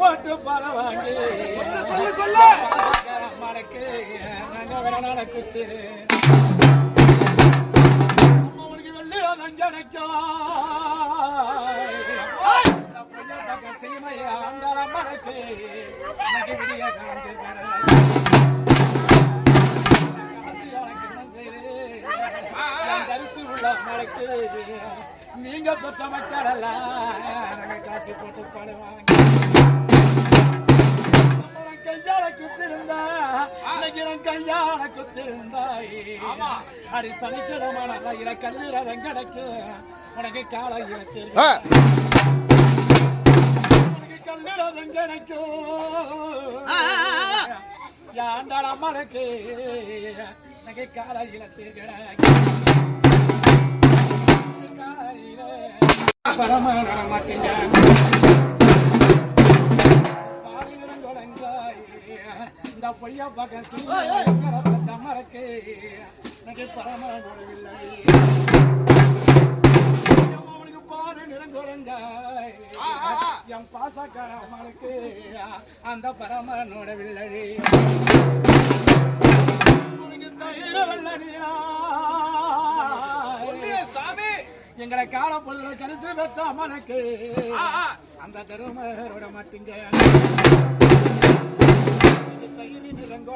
போட்டு பரவாங்கி சொல்லு சொல்லு மடக்கு நாங்க வேணால குத்து. அவனுக்கு வெள்ளி அதஞ்சனைக்கும் சீமையா அந்த மடக்கு எனக்கு விடிய காஞ்சு கருத்து உள்ள மழைக்கு நீங்க பெற்ற மக்கள் எல்லாம் நாங்க காசு போட்டு பாடுவாங்க கையால குத்திருந்தா இன்னைக்கு நான் கையால குத்திருந்தாய். அடி சனிக்கிழமை நல்ல கல்லு ரதம் கிடைக்கும் உனக்கு காலையில ஆ, தெரியும் உனக்கு கல்லு ரதம் கிடைக்கும் யாண்டாள மலைக்கு எனக்கு காலையில தெரியும். காலையில. பரமன மாட்டீங்க இந்த பொய்யா மறக்கு எனக்கு பரம அவனுக்கு பாரு நிறங்குழந்தாய் என் பாசக்கார மறக்கு அந்த பரமனோட வில்லடி. சாமி. எங்களை கால பொழுதுல கரிசு பெற்ற மனக்கு ஆ, ஆ. அந்த தருமரோட மாட்டீங்க.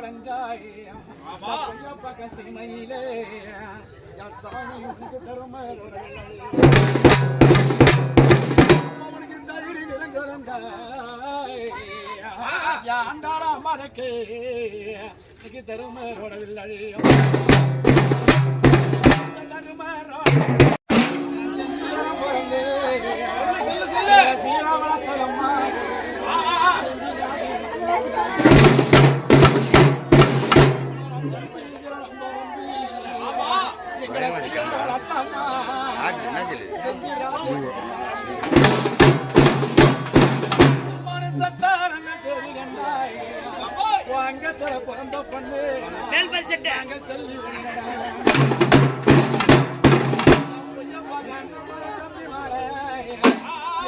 நிறங்கொடைஞ்சாய் பக்க சீமையிலே. சாமி அவனுக்கு தயிரி ஆண்டாளா மனக்கு இன்னைக்கு தருமரோட வில்லடி என்ன சொல்லு பிறந்த பொண்ணு அங்க சொல்லி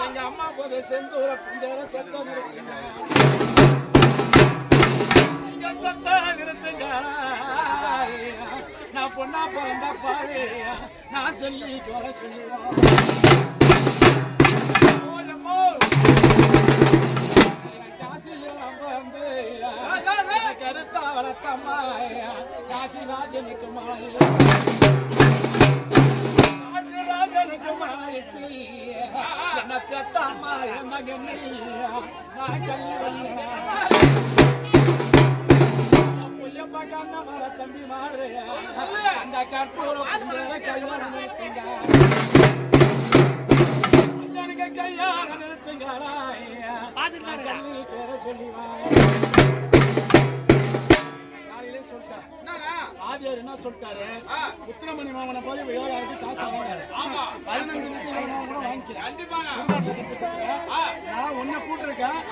எங்க அம்மா போதை செந்தூர குந்தேர சத்தம் இருக்கு பொண்ணா பிறந்த பாரு. நான் சொல்லி குறை வந்து கருத்தா வளர்த்தம்மா காசி ராஜனுக்கு மாலை. காசி ராஜனுக்கு மாலைட்டு என்ன பெத்தம்மா இருந்தாங்க நான் கல்வி தம்பி மாறு. அந்த கற்பூரம் கல்யாணம் நிறுத்துங்க. எனக்கு கல்யாணம் நிறுத்துங்க பாத்துட்டு கல்வி பேர சொல்லி காலையிலே சொல்லிட்டேன் ஆதியார் என்ன சொல்லிட்டாரு. உத்திரமணி மாமனை போய் விவகாரத்துக்கு காசு பதினஞ்சு நிமிஷம் வாங்கிக்கிறேன் நான் உன்னை கூட்டிருக்கேன்.